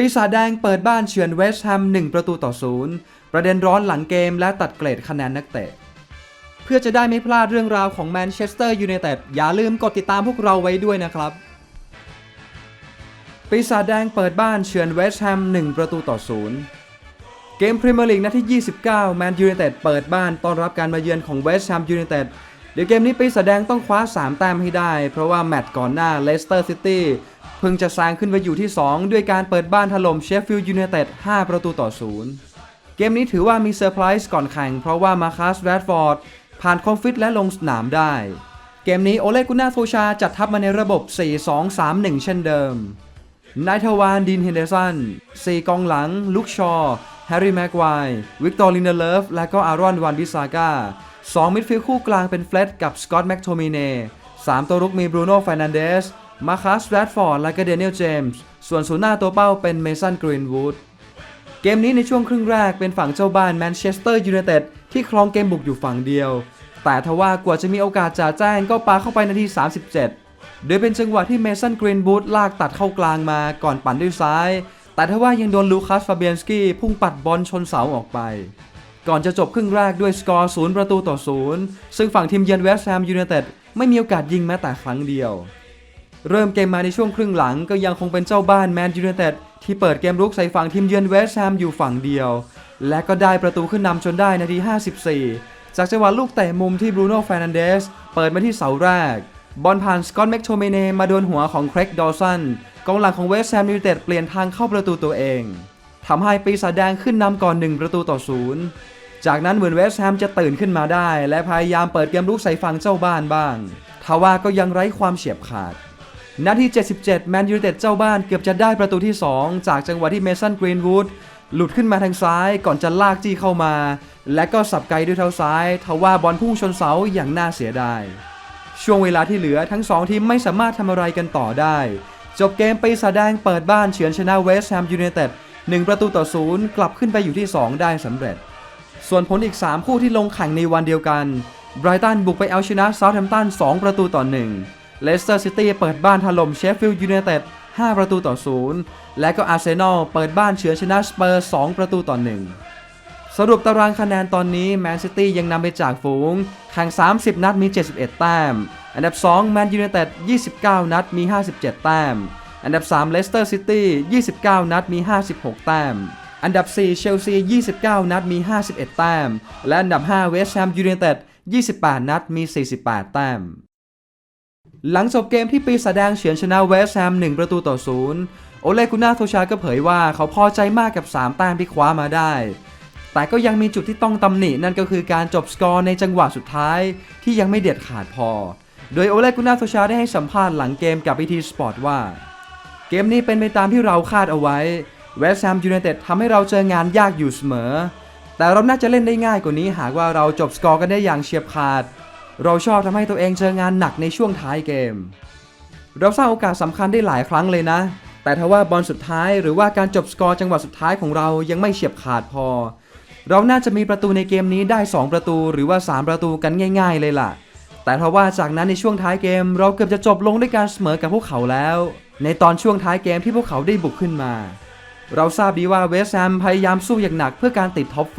ปีศาจแดงเปิดบ้านเฉือนเวสต์แฮม1 ประตูต่อศูนย์ประเด็นร้อนหลังเกมและตัดเกรดคะแนนนักเตะ เพื่อจะได้ไม่พลาดเรื่องราวของแมนเชสเตอร์ยูไนเต็ดอย่าลืมกดติดตามพวกเราไว้ด้วยนะครับ ปีศาจแดงเปิดบ้านเฉือนเวสต์แฮม1 ประตูต่อศูนย์เกมพรีเมียร์ลีกนัดที่ 29 แมนยูไนเต็ดเปิดบ้านต้อนรับการมาเยือนของเวสต์แฮมยูไนเต็ดเดี๋ยวเกมนี้ปีศาจแดงต้องคว้า 3 แต้มให้ได้ เพราะว่าแมตช์ก่อนหน้าเลสเตอร์ซิตี้ เพิ่งจะแซงขึ้นไปอยู่ที่ 2 ด้วยการเปิดบ้านถล่มเชฟฟิลด์ยูไนเต็ด 5 ประตูต่อศูนย์เกมนี้ถือว่ามีเซอร์ไพรส์ก่อนแข่งเพราะว่ามาคัสแรดฟอร์ดผ่านคอมฟิตและลงสนามได้ เกมนี้โอเลกุน่าโซชาจัดทัพมาในระบบ 4-2-3-1 เช่นเดิม นายทวานดินเฮนเดอร์สันสี่กองหลัง ลุกชอร์แฮร์รี่แม็กไวร์วิกตอร์ลินเดเลฟ และก็อารอนวันบิซาก้าสองมิดฟิลด์คู่กลางเป็นเฟล็ดกับสกอตต์แม็กโทมิเน่สตัวรุกมีบรูโน่ฟ r นันเดส มาคัสแรดฟอร์ดและก็เดนิเอลเจมส์ส่วนศูนย์หน้าตัวเป้าเป็นเมสันกรีนวูดเกมนี้ในช่วงครึ่งแรกเป็นฝั่งเจ้าบ้านแมนเชสเตอร์ยูไนเต็ดที่ครองเกมบุกอยู่ฝั่งเดียว แต่ทว่ากว่าจะมีโอกาสจ่าแจ้งก็ปาเข้าไปนาที 37 โดยเป็นจังหวะที่เมสันกรีนบูธลากตัดเข้ากลางมาก่อนปั่นด้วยซ้าย แต่ทว่ายังโดนลูคัสฟาเบียนสกี้พุ่งปัดบอลชนเสาออกไปก่อนจะจบครึ่งแรกด้วยสกอร์ 0 ประตูต่อ 0 ซึ่งฝั่งทีมเยือนเวสต์แฮมยูไนเต็ดไม่มีโอกาสยิงแม้แต่ครั้งเดียว เริ่มเกมมาในช่วงครึ่งหลังก็ยังคงเป็นเจ้าบ้านแมนยูไนเต็ดที่เปิดเกมรุกใส่ฝั่งทีมเยือนเวสต์แฮมอยู่ฝั่งเดียว และก็ได้ประตูขึ้นนำจนได้นาที 54 จากจังหวะลูกเตะมุมที่บรูโน่ฟ r นันเดสเปิดมาที่เสาแรก บอลผ่านสกอตแม็กโทเมเนมาโดนหัวของเครกดอสันกองหลังของเวสต์แฮมยูไนเต็ดเปลี่ยนทางเข้าประตูตัวเองทำให้ปีศาจแดงขึ้นนำก่อน 1 ประตูต่อศูนย์จากนั้นเหมือนเวสต์แฮมจะตื่นขึ้นมาได้ และพยายามเปิดเกมรุกใส่ฝั่งเจ้าบ้านบ้างทว่าก็ยังไร้ความเฉียบขาด นาที 77 แมนยูเต็ดเจ้าบ้านเกือบจะได้ประตูที่ 2 จากจังหวะที่เมสันกรีนวูดหลุดขึ้นมาทางซ้ายก่อนจะลากจี้เข้ามา และก็สับไกลด้วยเท้าซ้ายทว่าบอลพุ่งชนเสาอย่างน่าเสียดาย ช่วงเวลาที่เหลือทั้ง2ทีมไม่สามารถทำอะไรกันต่อได้ จบเกมไปีศาแดงเปิดบ้านเฉือนชนะเวสต์แฮมยูไนเต็ด1ประตูต่อศูนย์กลับขึ้นไปอยู่ที่ 2 ได้สำเร็จ ส่วนผลอีก 3 คู่ที่ลงแข่งในวันเดียวกันไบรตันบุกไปเอาชนะเซาท์แฮมป์ตัน2ประตูต่อ1 เลสเตอร์ซิตี้เปิดบ้านถล่มเชฟฟิลด์ยูไนเต็ด5 ประตูต่อ 0 และก็อาร์เซนอลเปิดบ้านเฉือนชนะสเปอร์ 2 ประตูต่อ 1 สรุปตารางคะแนนตอนนี้แมนซิตี้ยังนำไปจากฝูงแข่ง 30 นัดมี 71 แต้ม อันดับ 2 แมนยูไนเต็ด 29 นัดมี 57 แต้ม อันดับ 3 เลสเตอร์ซิตี้ 29 นัดมี 56 แต้ม อันดับ 4 เชลซี 29 นัดมี 51 แต้ม และอันดับ 5 เวสต์แฮมยูไนเต็ด 28 นัดมี 48 แต้ม หลังจบเกมที่ปีศาจแดงเฉือนชนะเวสต์แฮม1ประตูต่อศูนย์โอเลกุน่าโทชาก็เผยว่าเขาพอใจมากกับ 3 แต้มที่คว้ามาได้ แต่ก็ยังมีจุดที่ต้องตำหนินั่นก็คือการจบสกอร์ในจังหวะสุดท้ายที่ยังไม่เด็ดขาดพอ โดยโอเลกุน่าโทชาได้ให้สัมภาษณ์หลังเกมกับพีทีสปอร์ตว่า เกมนี้เป็นไปตามที่เราคาดเอาไว้เวสต์แฮมยูไนเต็ดทำให้เราเจองานยากอยู่เสมอ แต่เราน่าจะเล่นได้ง่ายกว่านี้หากว่าเราจบสกอร์กันได้อย่างเฉียบขาด เราชอบทำให้ตัวเองเจองานหนักในช่วงท้ายเกม เราสร้างโอกาสสำคัญได้หลายครั้งเลยนะ แต่ถ้าว่าบอลสุดท้ายหรือว่าการจบสกอร์จังหวะสุดท้ายของเรายังไม่เฉียบขาดพอ เราน่าจะมีประตูในเกมนี้ได้ 2 ประตูหรือว่า 3 ประตูกันง่าย ๆ เลยล่ะ แต่ทว่าจากนั้นในช่วงท้ายเกม เราเกือบจะจบลงด้วยการเสมอกับพวกเขาแล้ว ในตอนช่วงท้ายเกมที่พวกเขาได้บุกขึ้นมา เราทราบดีว่าเวสต์แฮมพยายามสู้อย่างหนักเพื่อการติดท็อปโฟ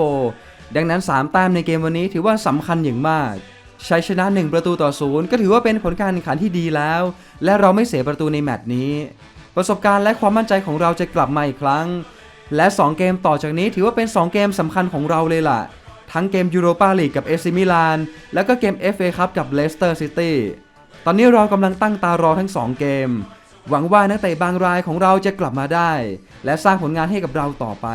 ดังนั้น 3 แต้มในเกมวันนี้ถือว่าสำคัญอย่างมาก ชัยชนะ 1 ประตูต่อศูนย์ก็ถือว่าเป็นผลการแข่งขันที่ดีแล้ว และเราไม่เสียประตูในแมตช์นี้ ประสบการณ์และความมั่นใจของเราจะกลับมาอีกครั้ง และ 2 เกมต่อจากนี้ถือว่าเป็น 2 เกมสำคัญของเราเลยล่ะ ทั้งเกมยูโรปาลีกกับเอซิมิลาน แล้วก็เกม FA ครับกับเลสเตอร์ซิตี้ตอนนี้เรากำลังตั้งตารอทั้ง 2 เกม หวังว่านักเตะบางรายของเราจะกลับมาได้ และสร้างผลงานให้กับเราต่อไป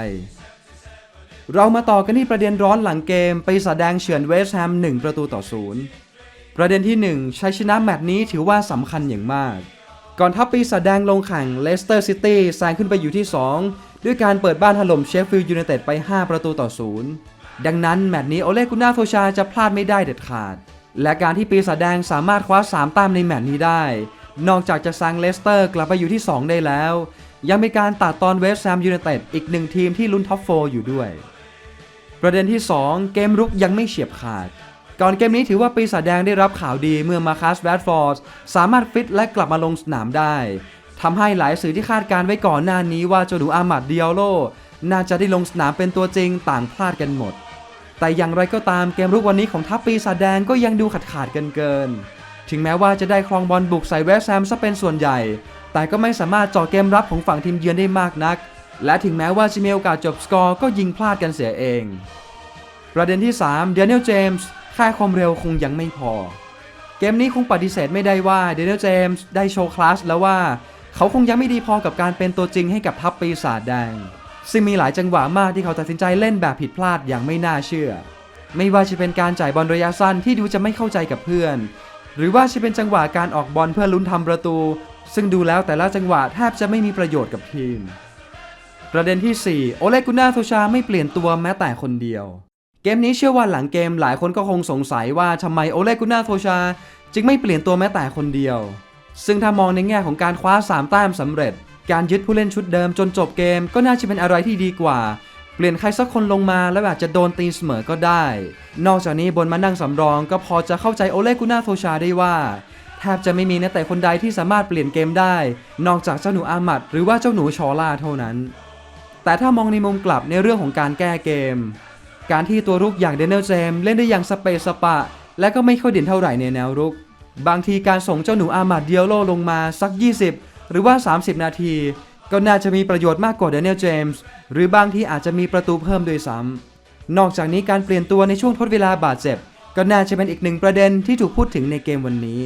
เรามาต่อกันที่ประเด็นร้อนหลังเกม ไปีศาจแดงเฉือนเวสต์แฮม1 ประตูต่อศูนย์ประเด็นที่ 1 ชัยชนะแมตช์นี้ถือว่าสำคัญอย่างมาก ก่อนทัพปีศาจแดงลงแข่งเลสเตอร์ซิตี้แซงขึ้นไปอยู่ที่ 2 ด้วยการเปิดบ้านถล่มเชฟฟิลด์ยูไนเต็ดไป 5 ประตูต่อศูนย์ดังนั้นแมตช์นี้โอเลกุน่าโทชาจะพลาดไม่ได้เด็ดขาด และการที่ปีศาจแดงสามารถคว้า 3 แต้มในแมตช์นี้ได้ นอกจากจะแซงเลสเตอร์กลับไปอยู่ที่ 2 ได้แล้ว ยังมีการตัดตอนเวสต์แฮมยูไนเต็ดอีกหนึ่งทีมที่ลุ้นท็อปโฟอยู่ด้วย ประเด็นที่ 2 เกมรุกยังไม่เฉียบขาด ก่อนเกมนี้ถือว่าปีศาจแดงได้รับข่าวดีเมื่อมาคัสแรดฟอร์ดสามารถฟิตและกลับมาลงสนามได้ทำให้หลายสื่อที่คาดการไว้ก่อนหน้านี้ว่าเจ้าหนูอามัดเดียโลน่าจะได้ลงสนามเป็นตัวจริงต่างพลาดกันหมด แต่อย่างไรก็ตามเกมรุกวันนี้ของทัพปีศาจแดงก็ยังดูขาดขาดกันเกิน ถึงแม้ว่าจะได้ครองบอลบุกใส่เวสแฮมซะเป็นส่วนใหญ่ แต่ก็ไม่สามารถเจาะเกมรับของฝั่งทีมเยือนได้มากนัก และถึงแม้ว่าจะมีโอกาสจบสกอร์ก็ยิงพลาดกันเสียเอง ประเด็นที่ 3 เดน i e l ลเจมส์ค่าความเร็วคงยังไม่พอ เกมนี้คงปฏิเสธไม่ได้ว่าเดน i e l ลเจมส์ได้โชว์คลาสแล้วว่า เขาคงยังไม่ดีพอกับการเป็นตัวจริงให้กับทัพปีศาจแดง ซึ่งมีหลายจังหวะมากที่เขาตัดสินใจเล่นแบบผิดพลาดอย่างไม่น่าเชื่อ ไม่ว่าจะเป็นการจ่ายบอลระยะสั้นที่ดูจะไม่เข้าใจกับเพื่อน หรือว่าจะเป็นจังหวะการออกบอลเพื่อลุ้นทำประตู ซึ่งดูแล้วแต่ละจังหวะแทบจะไม่มีประโยชน์กับทีม ประเด็นที่ 4 โอเลกุน่าโทชาไม่เปลี่ยนตัวแม้แต่คนเดียว เกมนี้เชื่อว่าหลังเกมหลายคนก็คงสงสัยว่าทำไมโอเลกุน่าโทชา จึงไม่เปลี่ยนตัวแม้แต่คนเดียว ซึ่งถ้ามองในแง่ของการคว้า 3 แต้มสำเร็จ การยึดผู้เล่นชุดเดิมจนจบเกมก็น่าจะเป็นอะไรที่ดีกว่า เปลี่ยนใครสักคนลงมาแล้วอาจจะโดนตีเสมอก็ได้ นอกจากนี้บนมานั่งสำรองก็พอจะเข้าใจโอเลกุน่าโทชาได้ว่าแทบจะไม่มีนักเตะคนใดที่สามารถเปลี่ยนเกมได้ นอกจากเจ้าหนูอามัดหรือว่าเจ้าหนูชอล่าเท่านั้น แต่ถ้ามองในมุมกลับในเรื่องของการแก้เกม การที่ตัวรุกอย่างเดนเนลเจมส์เล่นได้อย่างสเปซสปะ และก็ไม่ค่อยเด่นเท่าไหร่ในแนวรุก บางทีการส่งเจ้าหนูอามัดเดียโลลงมาสัก 20 หรือว่า 30 นาที ก็น่าจะมีประโยชน์มากกว่าเดนเนลเจมส์หรือบางทีอาจจะมีประตูเพิ่มด้วยซ้ำนอกจากนี้การเปลี่ยนตัวในช่วงทดเวลาบาดเจ็บ ก็น่าจะเป็นอีกหนึ่งประเด็นที่ถูกพูดถึงในเกมวันนี้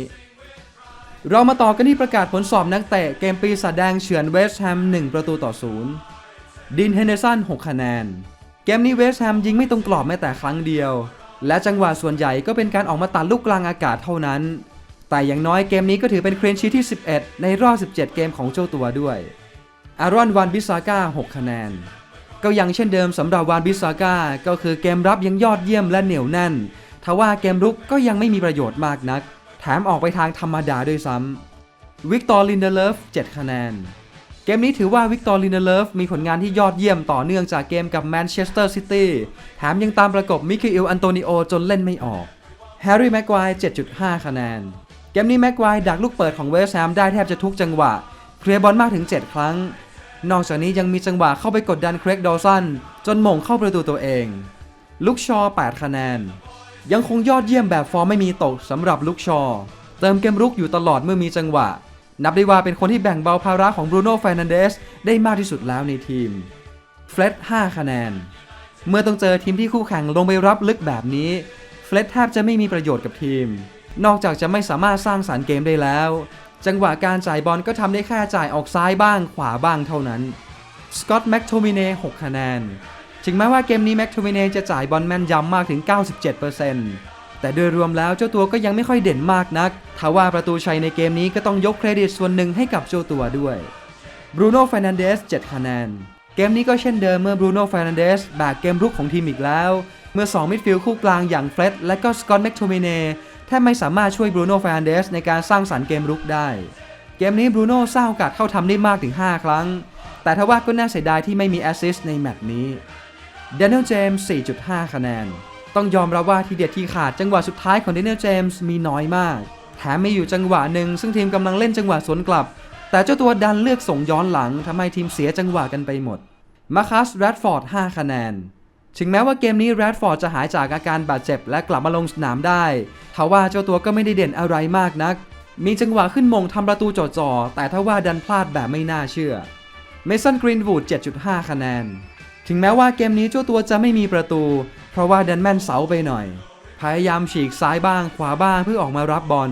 เรามาต่อกันที่ประกาศผลสอบนักเตะเกมปีศาจแดงเฉือนเวสต์แฮม1 ประตูต่อศูนย์ ดินเฮนเดอร์สัน6 คะแนน เกมนี้เวสต์แฮมยิงไม่ตรงกรอบแม้แต่ครั้งเดียว และจังหวะส่วนใหญ่ก็เป็นการออกมาตัดลูกกลางอากาศเท่านั้น แต่อย่างน้อยเกมนี้ก็ถือเป็นเครนชีที่ 11 ในรอบ 17 เกมของเจ้าตัวด้วยอารอนวานบิซาก้า6 คะแนน ก็ยังเช่นเดิมสำหรับวานบิซาก้าก็คือเกมรับยังยอดเยี่ยมและเหนียวแน่นทว่าเกมรุกก็ยังไม่มีประโยชน์มากนัก แถมออกไปทางธรรมดาด้วยซ้ำวิกตอร์ลินเดเลฟ7 คะแนน เกมนี้ถือว่าวิกตอร์ลินเดเลฟมีผลงานที่ยอดเยี่ยมต่อเนื่องจากเกมกับแมนเชสเตอร์ซิตี้แถมยังตามประกบมิเคลอันโตนิโอจนเล่นไม่ออกแฮร์รี่แม็กควาย7.5 คะแนน เกมนี้แม็กควายดักลูกเปิดของเวสต์แฮมได้แทบจะทุกจังหวะ เคลียร์บอลมากถึง 7 ครั้ง นอกจากนี้ยังมีจังหวะเข้าไปกดดันเครกดอลสันจนหม่งเข้าประตูตัวเอง ลุกชอ 8 คะแนน ยังคงยอดเยี่ยมแบบฟอร์มไม่มีตกสำหรับลุกชอ เติมเกมรุกอยู่ตลอดเมื่อมีจังหวะ นับได้ว่าเป็นคนที่แบ่งเบาภาระของบรูโน่ฟ r นันเดสได้มากที่สุดแล้วในทีมเฟล็ด5คะแนน เมื่อต้องเจอทีมที่คู่แข่งลงไปรับลึกแบบนี้เฟล็ดแทบจะไม่มีประโยชน์กับทีม นอกจากจะไม่สามารถสร้างสารรค์เกมได้แล้ว จังหวะการจ่ายบอลก็ทำได้แค่จ่ายออกซ้ายบ้างขวาบ้างเท่านั้นสกอตต์แม็กโทมิเน่6คะแนน ถึงแม้ว่าเกมนี้แม็กโทมิเน่จะจ่ายบอลแม่นยำมากถึง 97% แต่โดยรวมแล้วเจ้าตัวก็ยังไม่ค่อยเด่นมากนักทว่าประตูชัยในเกมนี้ก็ต้องยกเครดิตส่วนหนึ่งให้กับเจ้าตัวด้วยบรูโน่ฟ r นันเดส7คะแนน เกมนี้ก็เช่นเดิมเมื่อบรูโน่ฟ r นันเดสแบกเกมรุกของทีมอีกแล้ว เมื่อ 2 มิดฟิลด์คู่กลางอย่างเฟร็ดและก็สกอตต์แม็กโทมิเน่แทบไม่สามารถช่วยบรูโน่ฟ r นันเดสในการสร้างสรรค์เกมรุกได้ เกมนี้บรูโน่สร้างโอกาสเข้าทำได้มากถึง 5 ครั้ง แต่ทว่าก็น่าเสียดายที่ไม่มีแอสซิสต์ในแมตช์นี้เดน i e l ลเจมส์4.5 คะแนน ต้องยอมรับว่าทีเด็ดที่ขาดจังหวะสุดท้ายของเดน i e l ลเจมส์มีน้อยมาก แถมมีอยู่จังหวะหนึ่งซึ่งทีมกำลังเล่นจังหวะสวนกลับ แต่เจ้าตัวดันเลือกส่งย้อนหลังทำให้ทีมเสียจังหวะกันไปหมดมาคัสแรดฟอร์ด5คะแนนถึงแม้ว่าเกมนี้แรดฟอร์ดจะหายจากอาการบาดเจ็บและกลับมาลงสนามได้ทว่าเจ้าตัวก็ไม่ได้เด่นอะไรมากนัก มีจังหวะขึ้นมงทำประตูจ่อๆแต่ทว่าดันพลาดแบบไม่น่าเชื่อเมสันกรีนวูด7.5 คะแนน ถึงแม้ว่าเกมนี้เจ้าตัวจะไม่มีประตู เพราะว่าดันแม่นเสาไปหน่อย พยายามฉีกซ้ายบ้างขวาบ้างเพื่อออกมารับบอล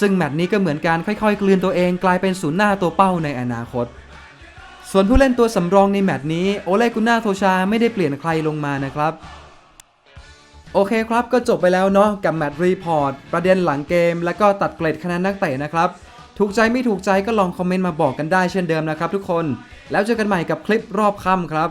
ซึ่งแมตช์นี้ก็เหมือนการค่อยๆ กลืนตัวเองกลายเป็นศูนย์หน้าตัวเป้าในอนาคต ส่วนผู้เล่นตัวสำรองในแมตช์นี้โอเลกุน่าโทชาไม่ได้เปลี่ยนใครลงมานะครับโอเคครับก็จบไปแล้วเนาะกับแมตช์รีพอร์ตประเด็นหลังเกม และก็ตัดเกรดคะแนนนักเตะนะครับ ถูกใจไม่ถูกใจก็ลองคอมเมนต์มาบอกกันได้เช่นเดิมนะครับทุกคน แล้วเจอกันใหม่กับคลิปรอบค่ำครับ